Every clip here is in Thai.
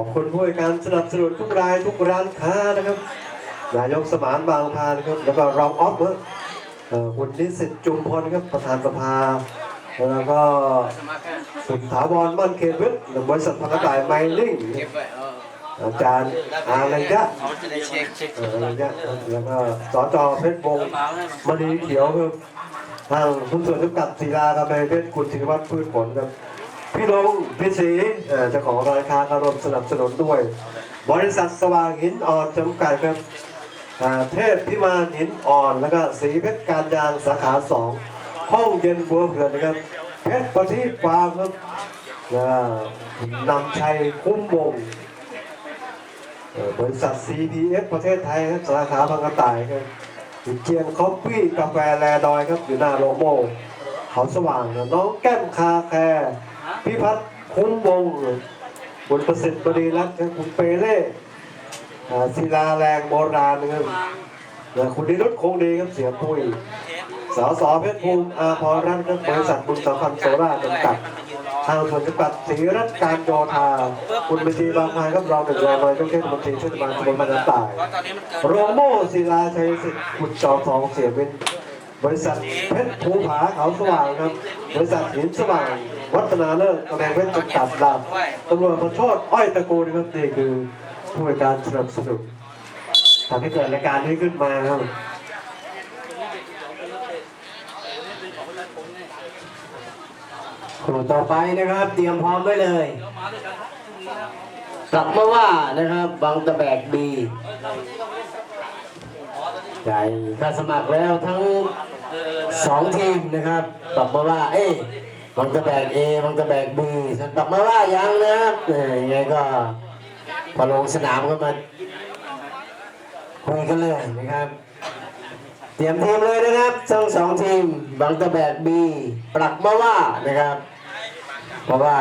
ขอบคุณผู้ให้การสนับสนุนทุกรายทุกร้านค้านะครับ นายกสมานบางพานครับ แล้วก็รองออฟครับเอ่อคุณนิสิตจุมพลครับประธานสภา แล้วก็คุณถาวรมั่นเขตวิทย์บริษัทพันธกายไมลิ่งอาจารย์อารยะเขาจะได้เช็คเช็คเอ่ออารยะแล้วก็สจเพชรวงศ์มันมณีเขียวครับทางหุ้นส่วนจำกัดศิลากำแพงเพชรคุณศิริวัฒน์พืชผลครับ พี่ลงพี่ศรีเจ้าของร้านค้าคารมสนับสนุนด้วย บริษัทสว่างหินอ่อนจำกัดครับเทพพิมานหินอ่อน แล้วก็สีเพชรการยางสาขาสองห้องเย็นบัวเผือกนะครับเพชรประทีปฟาร์มครับนำชัยคุ้มวงบริษัท CPF ประเทศไทยครับสาขาบางกระต่ายครับเจียงคอฟฟี่กาแฟแลดอยครับอยู่หน้าโลโมเขาสว่างนะน้องแก้มคาแคร์ พิพัฒน์คุ้มวงคุณประสิทธิ์บดีรัตน์ครับคุณเปเล่ศิลาแรงโบราณนะครับคุณนิรุตคงดีครับเสียปุ้ยสสเพชรภูมิอาภรรัตน์บริษัทบุญสัมพันธ์โซล่าจำกัดทางส่วนจำกัดศรีรัตน์การโยธา คุณบัญชีบางพายครับรองหนึ่งรองนายกเทศมนตรีเทศบาลตำบลบรรณตายรอนนี้มันเกินโรโมศิลาชัยสิทธิ์ขุดจอมทองเสียเป็น บริษัทเพชรภูผาเขาสว่างครับ บริษัทหินสว่าง วัฒนาเลิศกำแพงเพชรจำกัดลำตำรวจพระโชดอ้อยตะโกนครับนี่คือผู้ในการสนับสนุนทำให้เกิดรายการนี้ขึ้นมาครับครูต่อไปนะครับ เตรียมพร้อมไว้เลยกลับมาว่านะครับบางตะแบกดี ใหญ่ถ้าสมัครแล้วทั้งสองทีมนะครับกลับมาว่า เอ้ยบางตะแบกเอบางตะแบกบีส่วนกลับมาว่ายังนะครับเอ้ยยังไงก็พอลงสนามก็มาคุยกันเลยนะครับ เตรียมทีมเลยนะครับทั้งสองทีมบางตะแบกบีปรักมาว่านะครับ เพราะว่า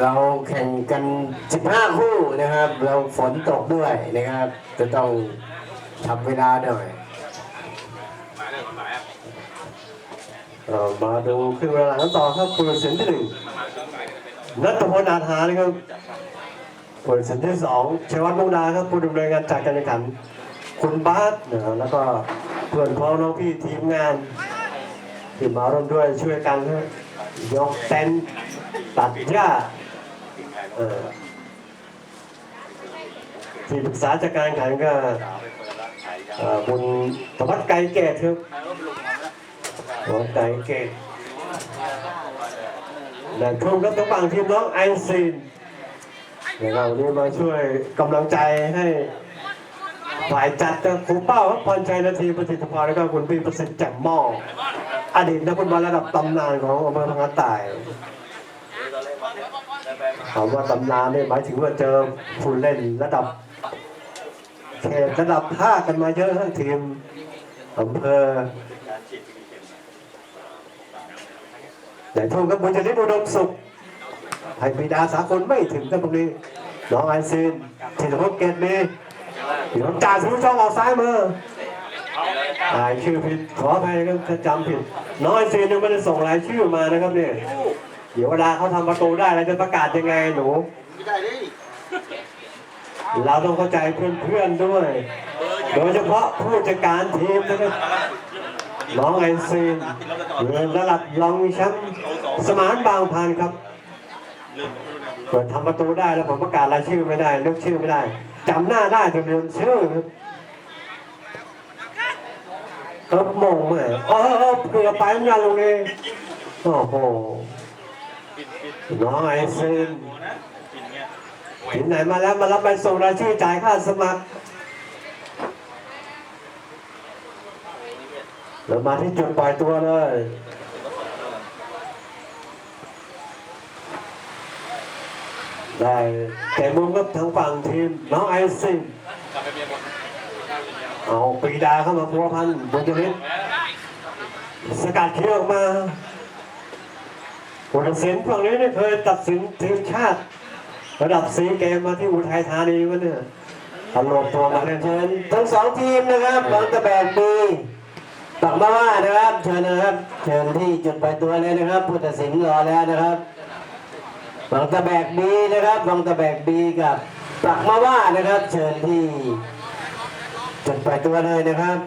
เราแข่งกัน 15 คู่นะครับ เราฝนตกด้วยนะครับ จะต้องทำเวลาหน่อยเอ่อมาดูครึ่งเวลาหลังต่อครับผู้ตัดสินที่หนึ่งนัทพลอาหานะครับผู้ตัดสินที่สองชัยวัฒน์มุกดาครับผู้ดำเนินงานจัดการแข่งขัน คุณบาสนะครับแล้วก็เพื่อนพ้องน้องพี่ทีมงานที่มาร่วมด้วยช่วยกันยกเต็นท์ตัดหญ้า ที่ปรึกษาจัดการแข่งขันก็เอ่อคุณธวัฒน์ไกรเกตครับธวัฒน์ไกรเกตและทุ่มครับทั้งฝั่งทีมน้องไอซีนนะครับวันนี้มาช่วยกำลังใจให้ฝ่ายจัดก็ครูเป้าครับพรชัยนาทีประสิทธิพรแล้วก็คุณพี่ประสิทธิ์แจ่มหม้ออดีตนักฟุตบอลระดับตำนานของอำเภอพังกาต่าย คำว่าตำนานเนี่ยหมายถึงว่าเจอผู้เล่นระดับเขตระดับภาคกันมาเยอะทั้งทีมอำเภอแต่ทุ่งกับบุญจริตอุดมสุขให้ปีดาสากลไม่ถึงกันตรงนี้ น้องไอซีนธีรพจน์เกตมีน้องจ่าสุช่องออกซ้ายมืออ่านชื่อผิดขออภัยครับถ้าจำผิด น้อยซีนยังไม่ได้ส่งรายชื่อมานะครับเนี่ย เดี๋ยวเวลาเขาทำประตูได้เราจะประกาศยังไงหนู ไม่ได้เลยเราต้องเข้าใจเพื่อนๆด้วย โดยเฉพาะผู้จัดการทีมนะครับน้องไอซีนเงินระดับรองแชมป์สมานบางพานครับเปิดทำประตูได้แล้วผมประกาศรายชื่อไม่ได้นึกชื่อไม่ได้จำหน้าได้แต่ลืมชื่อครับเออมองมาเออเออเผื่อไปเหมือนกันตรงนี้โอ้โห น้องไอเซนที่ไหนมาแล้วมารับใบส่งรายชื่อจ่ายค่าสมัครแล้วมาที่จุดปล่อยตัวเลยได้แต่มุมกับทางฝั่งทีม น้องไอซินเอาปีดาเข้ามาพัวพันบุญจริตสกัดเขี้ยวออกมา ผู้ตัดสินฝั่งนี้นี่เคยตัดสินทีมชาติ ระดับสีเกมมาที่อุทัยธานีวะเนี่ยตลบตัวมาเล่นเชิญทั้งสองทีมนะครับบางตะแบกดีตักมาว่านะครับเชิญนะครับเชิญที่จุดปล่อยตัวเลยนะครับผู้ตัดสินรอแล้วนะครับบางตะแบกบีนะครับบางตะแบกบีกับปักมาว่านะครับ เชิญที่จุดปล่อยตัวเลยนะครับ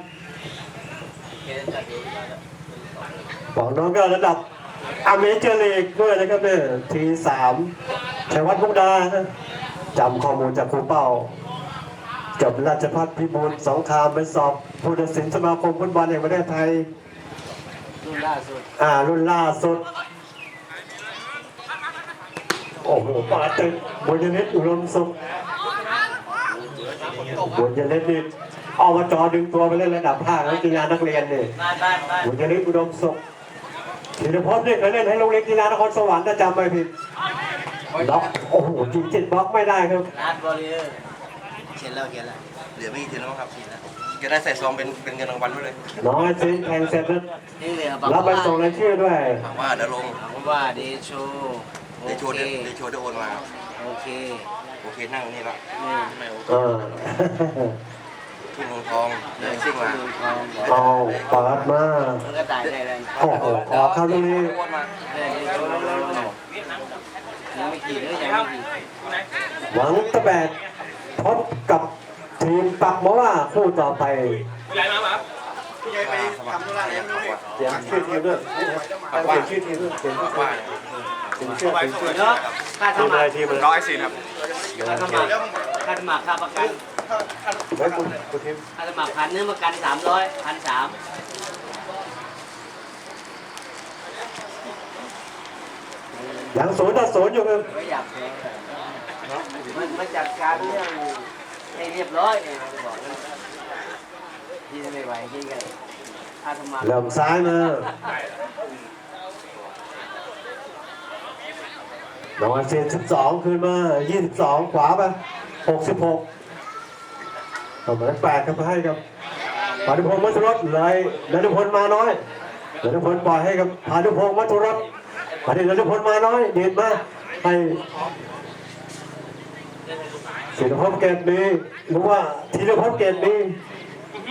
เกณฑ์จัดอยู่แล้วของน้องก็ระดับ อเมเจอร์ลีกด้วยนะครับเนี่ยทีสามชัยวัฒน์มุกดานะจำข้อมูลจากครูเป้าจบราชพัฒพิบูลสองครามไปสอบผู้ตัดสินสมาคมฟุตบอลแห่งประเทศไทย รุ่นล่าสุด อ่า รุ่นล่าสุด โอ้โหปาตึกบุญยนิตอุดมสุขบุญยนิตนี่ออกมาจอดึงตัวไปเล่นระดับภาคแล้วกีฬานักเรียนนี่บ้านบ้านบ้านบุญยนิตอุดมสุข ธีรพจน์นี่เคยเล่นให้โรงเรียนกีฬานครสวรรค์ถ้าจำไม่ผิดล็อกโอ้โหจริงจิตบล็อกไม่ได้ครับนัดบอลเลอร์เขียนแล้วเขียนแล้วเหลือไม่กี่ทีแล้วครับจะได้ใส่ซองเป็นเป็นเงินรางวัลไว้เลยน้อยซินแข่งเสร็จแล้วนี่เลยรับไปส่งรายชื่อด้วยถามว่าเดี๋ยวลงถามว่าเดโชเดโชเดเดโชได้โอนมาโอเคโอเคนั่งนี่ละนี่ไม่โอเคเออ ทุ่งเมืองทองเดินซิ่งมาเมืองทองเอาเปิดมามันก็ตายได้เลยโอ้โหขอเข้าตรงนี้โอนมาเดโชยังไม่กี่หรือยังไม่กี่หวังตะแบกพบกับทีมปักมาว่าคู่ต่อไปพี่ใหญ่ไปทำธุระอะไรไม่รู้เนี่ยเปลี่ยนชื่อทีมด้วยเปลี่ยนชื่อทีมด้วยเปลี่ยนชื่อทีมว่าเปลี่ยนชื่อเปลี่ยนชื่อเนาะค่าสทีมมัอะไรครทีมอะไรร้อยสิครับค่าสมัครค่าสมัครค่าประกัน ไว้คุณคุณทีมค่าสมัครพันเนึงประกันสามร้อยพันสามยังศูนย์ต่อศูนย์อยู่ครับไม่อยากแพ้มันมาจัดการเรื่องให้เรียบร้อยเนี่ยบอกเลยที่ไม่ไหวที่กันค่าสมัครเริ่มซ้ายมาน้องอาเซียน12 คืนมา 22 ขวาไป66 เอามาแปดครับให้กับพานุพงศ์มัทรสเลยนันทพลมาน้อยนันทพลปล่อยให้กับพานุพงศ์มัทรสพานุนันทพลมาน้อยเดียนมาให้ศิลภพเกตมีหรือว่าธีรพพเกตมี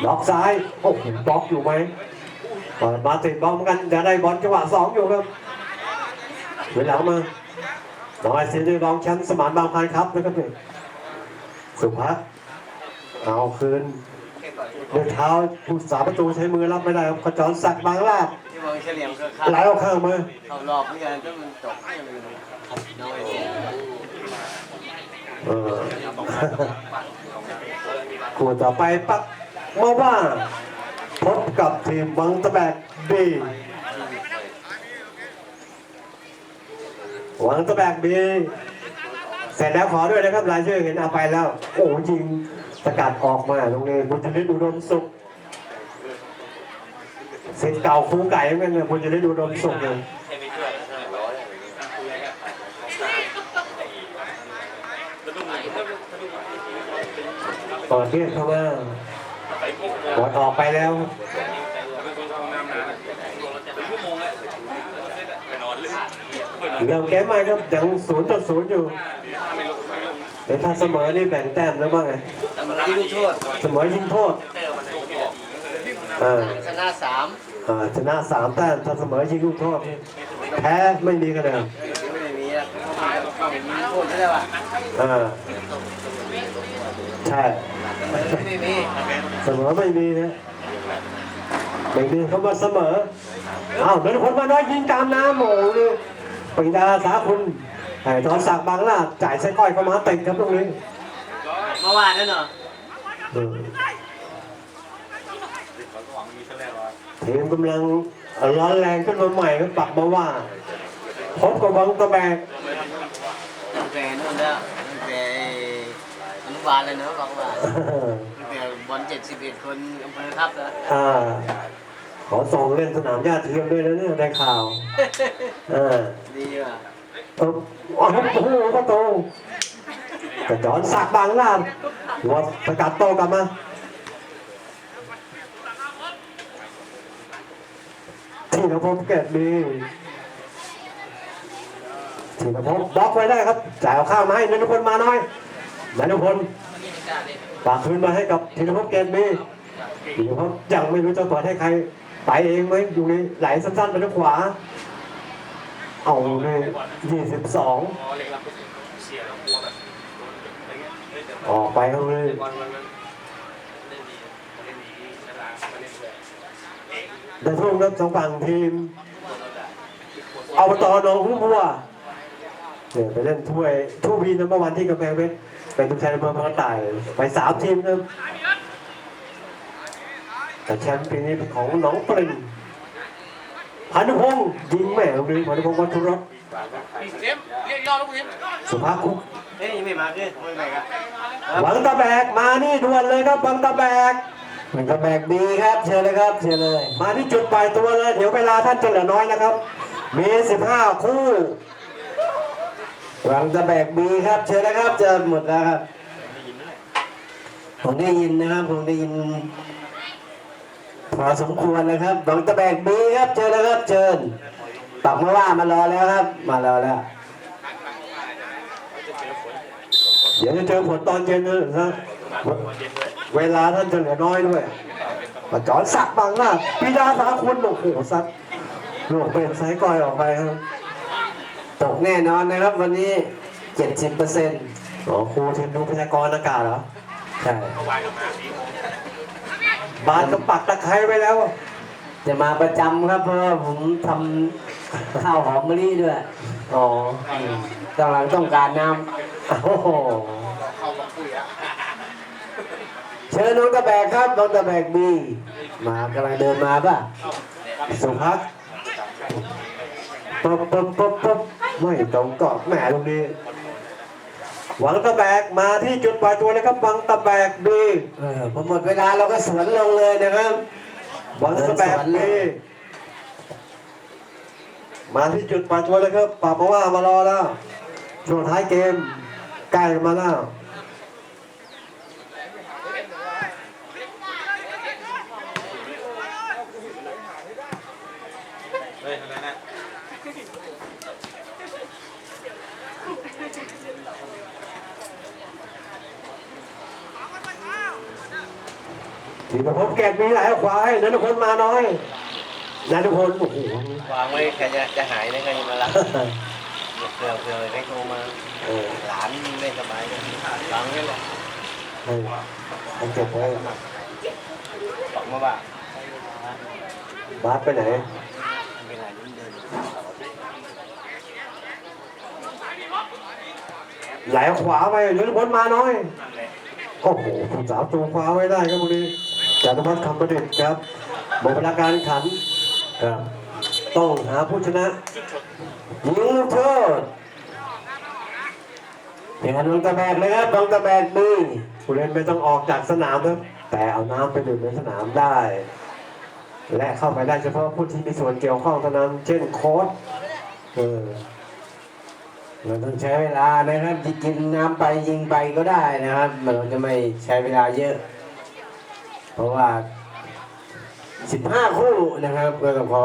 ล็อกซ้ายโอ้โหบล็อกอยู่ไหมปิดมาติดบล็อกเหมือนกันจะได้บอลจังหวะสองอยู่ครับเวลามาน้องไอซีได้รองแชมป์สมานบางพานครับนะครับสุภัส เอาคืนด้วยเท้าผู้สาประตูใช้มือรับไม่ได้ครับขจรศักดิ์บางลาดที่มองเฉลี่ยมก็ค่าไหลเอาข้างมาเขารอบเพื่อนก็มันตกไม่เลยน้อยเนี่ยเออคู่ต่อไปปักมาว่าพบกับทีมวังตะแบกบีวังตะแบกบีเสร็จแล้วขอด้วยนะครับรายชื่อเห็นเอาไปแล้ว โอ้จริงสกัดออกมาตรงนี้บุญจริตอุดมสุขเสร็จเก่าครูไก่เหมือนกันเนี่ยบุญจริตอุดมสุขเลยเปิดเรียกเข้ามาบอลออกไปแล้วเริ่มเกมใหม่ครับยังศูนย์ต่อศูนย์อยู่ แต่ถ้าเสมอนี่แบ่งแต้มแล้วบ้างไงยิงโทษเสมอยิงโทษอ่าชนะสามอ่าชนะสามแต้มถ้าเสมอยิงลูกโทษนี่แพ้ไม่มีคะแนนไม่มีแล้วเข้าไปยิงโทษไม่ได้ว่ะอ่าใช่ไม่มีเสมอไม่มีนะไม่มีเขามาเสมออ้าวเดินคนมาน้อยยิงตามน้ำโอ้โหนี่ปีดาราสาคุณ ไอ้ทอนศักดิ์บางลาดจ่ายไส้ก้อยเข้ามาติดครับตรงนี้เมื่อวานนั่นเหรออืมทีมกำลังร้อนแรงขึ้นมาใหม่ก็ปักมาว่าพบกับวังตะแบกตั้งแต่นู่นแล้วตั้งแต่อนุบาลเลยเนอะบอกว่าตั้งแต่บอลเจ็ดสิบเอ็ดคนอำเภอครับนะอ่าขอส่งเล่นสนามหญ้าเทียมด้วยนะเนี่ยได้ข่าวอ่าดีว่ะเอออ๋อ โอ้โหก็โตแต่จอนสักบางลาดหัวสกัดโตกลับมาที่นภพเกตดีที่นภพบล็อกไว้ได้ครับจ่ายเอาข้าวมาให้นันทพลมาน้อยนันทพลฝากคืนมาให้กับธีรภพเกตดีธีรภพยังไม่รู้จะเปิดให้ใครไปเองไหมอยู่ในไหลสั้นๆไปทางขวา เอาเลยยี่สิบสองออกไปเขาเลยแต่ช่วงนั้สองฝั่งทีม เอาตอหนองหัวบัวเนี่ยไปเล่นถ้วยทูบีนัมเบอร์วันที่กำแพงเพชรเป็นทุกชายในเมืองพังต่ายไปสามทีมครับแต่แชมป์ปีนี้ของหนองปริง พานุพงศ์ยิงแม่ตรงนี้พานุพงศ์วัชรสสุภาพคุกเฮ้ยยังไม่มาคือไม่ไปครับหวังตะแบกมานี่ด่วนเลยครับหวังตะแบกมันก็แบกบีครับเชิญเลยครับเชิญเลย มาที่จุดปลายตัวเลย เดี๋ยวเวลาท่านจะเหลือน้อยนะครับ มี15คู่หวังจะแบกบีครับเชิญเลยครับจะหมดแล้วครับผมได้ยินนะครับผมได้ยิน พอสมควรนะครับหวังจะแบกบีครับเชิญเลยครับ เชิญปักมาว่ามารอแล้วครับ มารอแล้ว เดี๋ยวจะเจอผลตอนเย็นนะเวลาท่านจะเหลือน้อยด้วยมาจอนสักบังล่ะปีดาสาคุณโอ้โหสักลูกเป็นสายก้อยออกไปครับ ตกแน่นอนนะครับ วันนี้เจ็ดสิบเปอร์เซ็นต์อ๋อครูทีมดูพยากรณ์อากาศเหรอ ใช่ บานก็ปักตะไคร้ไว้แล้ว จะมาประจำครับเพราะว่าผมทำข้าวหอมมะลิด้วยอ๋อกำลังต้องการน้โอ้โหำเชิญน้องตะแบกครับน้องตะแบกบีมากำลังเดินมาป่ะสุภักปุ๊บปุ๊บปุ๊บปุ๊บไม่ตรงกรอบแหมตรงนี้ หวังตะแบกมาที่จุดปลายตัวเลยครับหวังตะแบกดีเออพอหมดเวลาเราก็สวนลงเลยนะครับหวังตะแบกดีมาที่จุดปลายตัวเลยครับปาปว่ามารอแล้วช่วงท้ายเกมใกล้มาแล้ว เฮ้ยอะไรนะ ทีมพบแกกมีหลายขวาให้นันทพลมาน้อยนันทพลโอ้โหวางไว้ใครจะจะหายนะใครจะมารับเผื่อเผื่อให้โทรมาเออหลานไม่สบายเลยวางไว้เลยให้ให้เก็บไว้บอกมาว่าบาสไปไหนเป็นไรยิ่งเดินไหลขวาไปนันทพลมาน้อยโอ้โหผู้สาวจูงคว้าไว้ได้ครับพวกนี้ จารุพัฒน์คำประดิษฐ์ครับหมดเวลาการแข่งขันครับต้องหาผู้ชนะยิงลูกโทษเดี๋ยวน้องตะแบกเลยครับน้องตะแบกบีผู้เล่นไม่ต้องออกจากสนามครับแต่เอาน้ำไปดื่มในสนามได้ และเข้าไปได้เฉพาะผู้ที่มีส่วนเกี่ยวข้องเท่านั้นเช่นโค้ชเออเราต้องใช้เวลานะครับที่กินน้ำไปยิงไปก็ได้นะครับเราจะไม่ใช้เวลาเยอะเพ ราะว่า 15 คู่นะครับก็ต้องขอ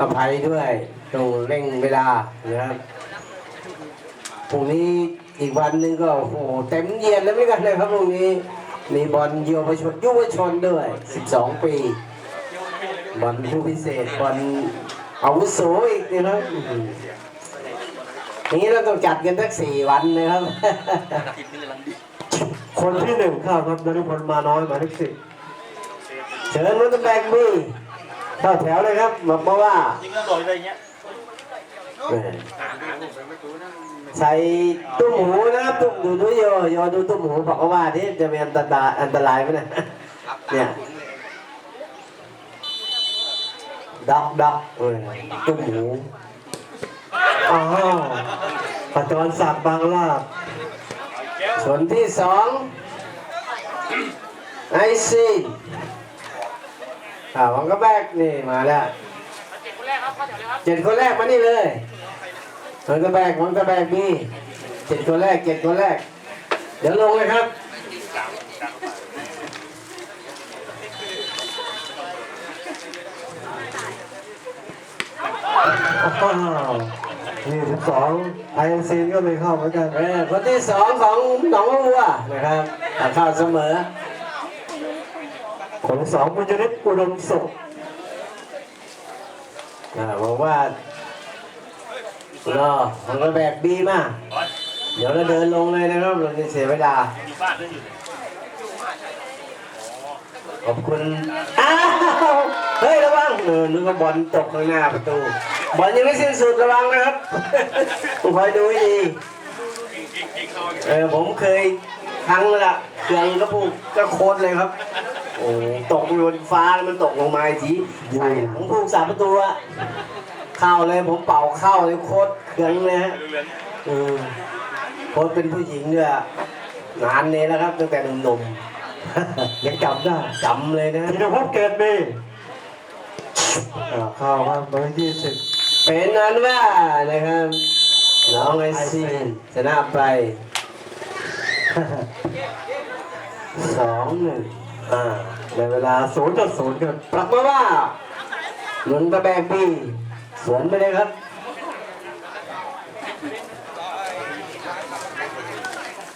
อภัยด้วยต้องเร่งเวลานะครับพรุ่งนี้อีกวันหนึ่งก็โอ้โหเต็มเยียนแล้วไม่กันนะครับพรุ่งนี้มีบอลเยาวชนยุวชนด้วย 12 ปีบอลผู้พิเศษบอลอาวุโสอีกนะครับอื้อหืออย่างนี้เราต้องจัดกันสักสี่วันนะครับคิดนี่กำลังดีคนที่หนึ่งเข้าครับนรุพลมาน้อยหมายเลขสิบ เชิญรถแบกมือเข้าแถวเลยครับบอกมาว่ายิงแล้วลอยไปอย่างเงี้ยแหม่ใส่ตุ้มหูนะครับตุ้มดูดูโยโยดูตุ้มหูบอกเขาว่าที่จะมีอันตรายอันตรายไหมนะเนี่ยด็อกด็อกเออตุ้มหูอ้าวปัจจุบันศักดิ์บางลาบส่วนที่สองไอซี อ่าวังกระแบกนี่มาแล้วเจ็ดคนแรกมานี่เลยวังกระแบกวังกระแบกมีเจ็ดคนแรกเจ็ดคนแรก เดี๋ยวลงเลยครับอ้าวนี่สิบสองไอเอ็นซีก็ไม่เข้าเหมือนกันเออคนที่สองของหนองวัวนะครับตัดเข้าเสมอ คนสองบุญยฤทธิ์อุดมสุขอ่าบอกว่ารอมันก็แบกดีมาก เดี๋ยวเราเดินลงเลยนะครับเราจะเสียเวลาขอบคุณ อ้าว เฮ้ยระวังเออนึกว่าบอลตกข้างหน้าประตู บอลยังไม่สิ้นสุดระวังนะครับคอยดูให้ดีเออผมเคยครั้งละเครื่องกระปุกก็โคตรเลยครับ โอ้ตกอยู่บนฟ้าแล้วมันตกลงมาอีกทีใช่ผมผูกสามประตูอะเข้าเลยผมเป่าเข้าเลยโคตรเครื่องเลยฮะเออโคตรเป็นผู้หญิงด้วยงานนี้แล้วครับตั้งแต่หนุ่มยังจำได้ๆจำเลยนะธีรพจน์เกิดมีอ่าเข้ามาเบอร์ยี่สิบเป็นนั้นว่านะครับน้องไอซีนชนะไปสองหนึ่ง อ่าในเวลาศูนย์ต่อศูนย์ครับปรักมาว่าหนุนตะแบงปีสวนไปเลยครับ